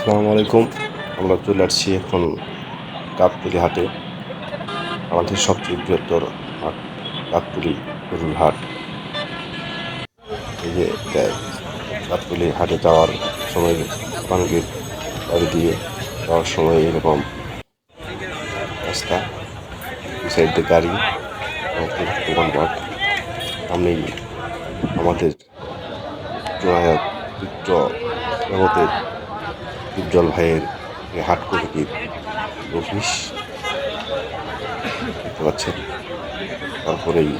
আসসালামু আলাইকুম। আমরা চলে আসছি এখন গাবতলি হাটে। আমাদের সবচেয়ে বৃহত্তর হাট গাবতলি গরুর হাট। এই যে গাবতলি হাটে যাওয়ার সময় পানগির বাড়ি দিয়ে যাওয়ার সময় এরকম রাস্তা সাইড গাড়ি, আমাদের দোকানপাট সামনেই আমাদের জোনায়াত চিত্র জগতের উজ্জ্বল ভাইয়ের হাট কমিটির অফিস দেখতে পাচ্ছেন? তারপরেই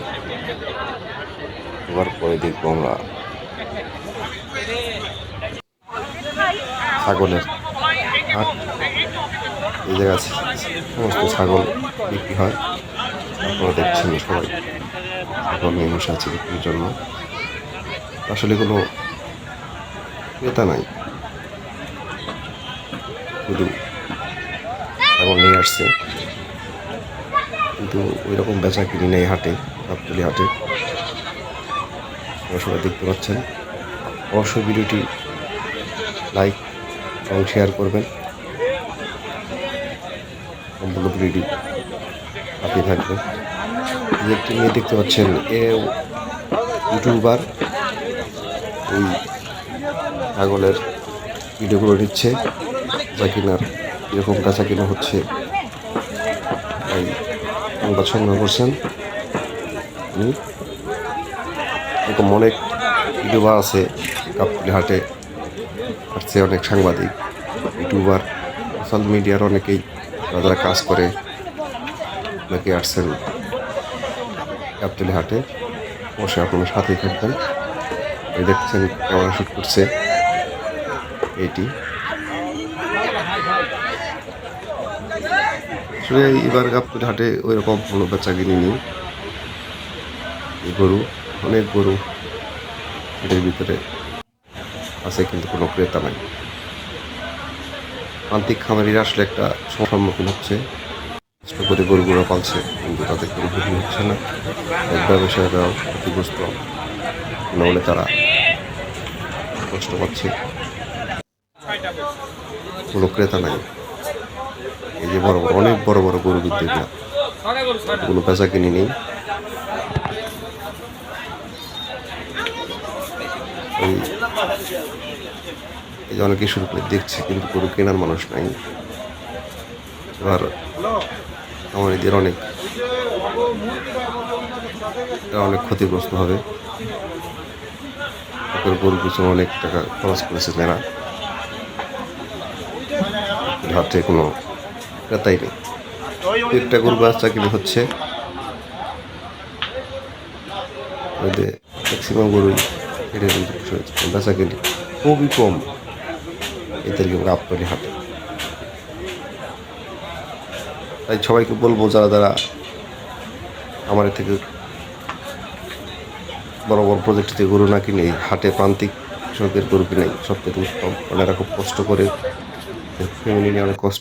এবার পরে দেখব আমরা। ছাগলের হাট। এই জায়গায় সমস্ত ছাগল বিক্রি হয়। আপনারা দেখছেন সবাই। ছাগল নিয়ে বসে আছে বিক্রির জন্য। আসলে কোনো ক্রেতা নাই। শুধু ছাগল নিয়ে আসছে। কিন্তু ওই রকম বেচা কিনি নেই হাটে গাবতলি হাটে। সবাই দেখতে পাচ্ছেন। অবশ্যই ভিডিওটি লাইক এবং শেয়ার করবেন। সম্পূর্ণ ভিডিওটি আপনি থাকবেন। একটি মেয়ে দেখতে পাচ্ছেন, এ ইউটিউবার। এই ছাগলের ভিডিওগুলো নিচ্ছে। যা কিনার কীরকম কাঁচা কিনা হচ্ছে তাই সংবাদ সংগ্রহ করছেন? এরকম অনেক ইউটিউবার আছে কাপড়ি হাটে আসছে অনেক সাংবাদিক, ইউটিউবার, সোশ্যাল মিডিয়ার অনেকেই যারা কাজ করে অনেকে আসছেন গাবতলি হাটে অবশ্যই আপনার সাথেই থাকবেন। দেখছেন ক্যামেরা শ্যুট করছে, এইটি। আসলে এবার গাবতলি হাটে ওই রকম কোনো বেচা কিনি নেই। গরু, অনেক গরু এটার ভিতরে আছে কিন্তু কোনো ক্রেতা নাই। প্রান্তিক খামারিরা আসলে একটা সম্মুখীন হচ্ছে। কষ্ট করে গরুগুলো পালছে, কিন্তু তাদের কোনো ক্ষতি হচ্ছে না। এক ব্যবসায়ীরাও ক্ষতিগ্রস্ত। নাহলে তারা কষ্ট পাচ্ছে। কোনো ক্রেতা নাই। এই যে বড় বড়, অনেক বড় বড় গরু বিদ্যুৎ না কোনো পেঁচা কিনি নেই। এই যে অনেকে শুরু করে দেখছে, কিন্তু গরু কেনার মানুষ নাই। এবার আমার এদের অনেক অনেক ক্ষতিগ্রস্ত হবে। ওদের গরুর পিছনে অনেক টাকা খরচ করেছে যারা হাতে কোনো ক্রেতাই নেই একটা গরু বাচ্চা কিনে হচ্ছে। ম্যাক্সিমাম গরুই কেটে কিন্তু বেচা কিনে খুবই কম। এদেরকে গাবতলি হাটে। তাই সবাইকে বলব যারা যারা আমার থেকে বড় বড় প্রজেক্টে গরু না কিনে হাটে প্রান্তিক কৃষকের গরু কিনে সব থেকে উত্তম ওনারা খুব কষ্ট করে ফ্যামিলি নিয়ে অনেক কষ্ট